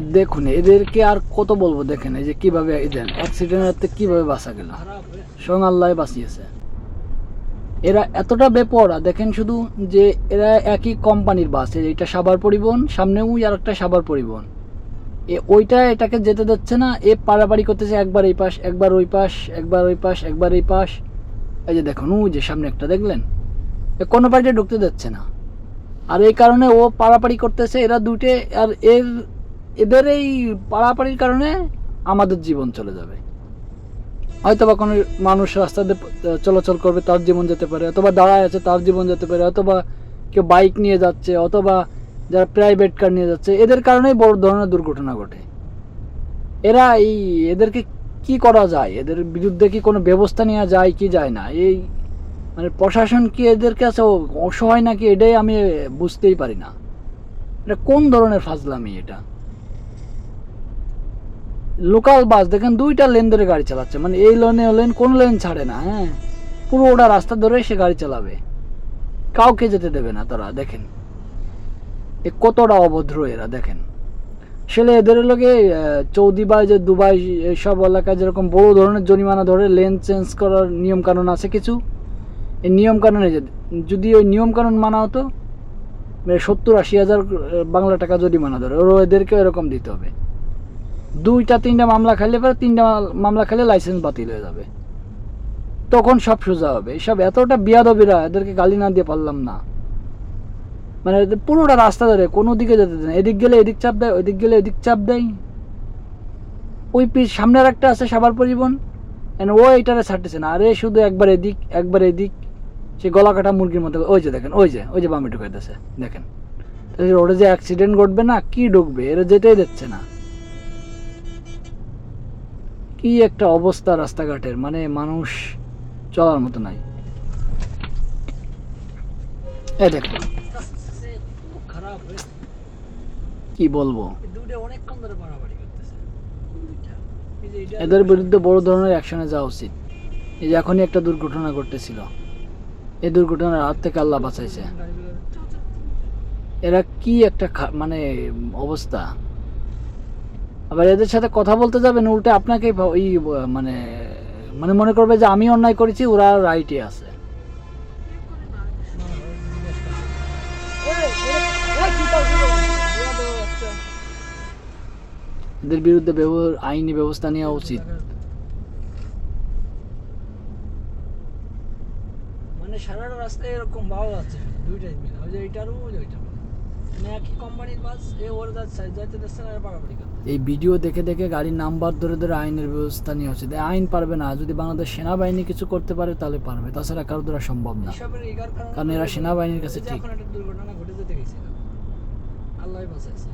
দেখুন, এদেরকে আর কত বলব দেখেন, এই যে কীভাবে এদের অ্যাক্সিডেন্ট কীভাবে বাঁচা গেল। স্বয়ং আল্লাহ বাঁচিয়েছে। এরা এতটা বেপরা দেখেন শুধু যে এরা একই কোম্পানির বাস এটা সাভার পরিবহন, সামনেও আর একটা সাভার পরিবহন। এ ওইটা এটাকে যেতে দিচ্ছে না, এ পাড়াপাড়ি করতেছে একবার এই পাশ, একবার ওই পাশ, একবার ওই পাশ, একবার এই পাশ। এই যে দেখুন, ওই যে সামনে একটা দেখলেন? এ কোনো পাশে ঢুকতে দিচ্ছে না। আর এই কারণে ও পাড়াপাড়ি করতেছে, এরা দুটে আর এর এদের এই পাড়াপাড়ির কারণে আমাদের জীবন চলে যাবে। হয়তো বা কোনো মানুষ রাস্তাতে চলাচল করবে, তার জীবন যেতে পারে, অথবা দাঁড়ায় আছে, তার জীবন যেতে পারে, অথবা কেউ বাইক নিয়ে যাচ্ছে, অথবা যারা প্রাইভেট কার নিয়ে যাচ্ছে, এদের কারণেই বড় ধরনের দুর্ঘটনা ঘটে। এরা এই, এদেরকে কি করা যায়? এদের বিরুদ্ধে কি কোনো ব্যবস্থা নেওয়া যায়, কি যায় না? এই মানে প্রশাসন কি এদের কাছে অসহায় নাকি? এটাই আমি বুঝতেই পারি না। এটা কোন ধরনের ফাজলামি এটা? লোকাল বাস, দেখেন দুইটা লেন ধরে গাড়ি চালাচ্ছে। মানে এই লেনে লেন কোন লেন ছাড়ে না হ্যাঁ? পুরো ওটা রাস্তা ধরে সে গাড়ি চালাবে। কাউকে যেতে দেবে না তারা, দেখেন। এ কতটা অভদ্র এরা, দেখেন। সেলে এদের লোকে চৌদি বা যে দুবাই এইসব এলাকায় যেরকম বড় ধরনের জরিমানা ধরে লেন চেঞ্জ করার নিয়ম কানুন আছে কিছু? এই নিয়ম কানুনে যে- যদি ওই নিয়ম কানুন মানা হতো মানে সত্তর আশি হাজার বাংলা টাকা জরিমানা ধরে ওর এদেরকেও এরকম দিতে হবে। দুইটা, তিনটা মামলা খাইলে পরে তিনটা মামলা খাইলে লাইসেন্স বাতিল হয়ে যাবে। তখন সব সোজা হবে। এসব এতটা বিয়াদবিরা, এদেরকে গালি না দিয়ে পারলাম না। মানে পুরোটা রাস্তা ধরে কোনো দিকে যেতে দেয় এদিক গেলে এদিক চাপ দেয়, ওইদিক গেলে এদিক চাপ দেয়। ওই পিস সামনের একটা আছে সাবার পরিবহন। ও এইটারে ছাড়তেছে না। আরে শুধু একবার এদিক একবার এদিক। সে গলা কাটা মুরগির মতো, ওই যে দেখেন, ওই যে ওই যে বামে ঢুকাইতেছে, দেখেন। রোডে যে অ্যাক্সিডেন্ট ঘটবে না, কি ঢুকবে? এরা যেতেই দিচ্ছে না। কি একটা অবস্থা রাস্তাঘাটের? মানে মানুষ চলার মতো নাই। এ দেখো। কি বলব? এদের বিরুদ্ধে বড় ধরনের অ্যাকশনে যাওয়া উচিত। এই যে এখনই একটা দুর্ঘটনা ঘটেছিল এই দুর্ঘটনার হাত থেকে আল্লাহ বাঁচাইছে। এরা কি একটা মানে অবস্থা? আবার এদের সাথে কথা বলতে যাবেন উল্টে আপনাকে ওই মানে মানে মনে করবে যে আমি অন্যায় করেছি, ওরা রাইটে আছে। এদের বিরুদ্ধে আইনি ব্যবস্থা নেওয়া উচিত। মানে সারাটা রাস্তায় এরকম ভাব আছে, দুইটাই মিলে। ওই যে এইটারও ওই একই কোম্পানির বাস এ ওর যাচ্ছে যাইতে দিচ্ছে না এরা এই ভিডিও দেখে দেখে গাড়ির নাম্বার ধরে ধরে আইনের ব্যবস্থা নিয়ে হচ্ছে। আইন পারবে না। যদি বাংলাদেশ সেনাবাহিনী কিছু করতে পারে তাহলে পারবে। তাছাড়া কারও দ্বারা সম্ভব না। কারণে এরা সেনাবাহিনীর কাছে ঠিক। এখন একটা দুর্ঘটনা ঘটে যেতে গেছিল আল্লাহ বাঁচাইছে।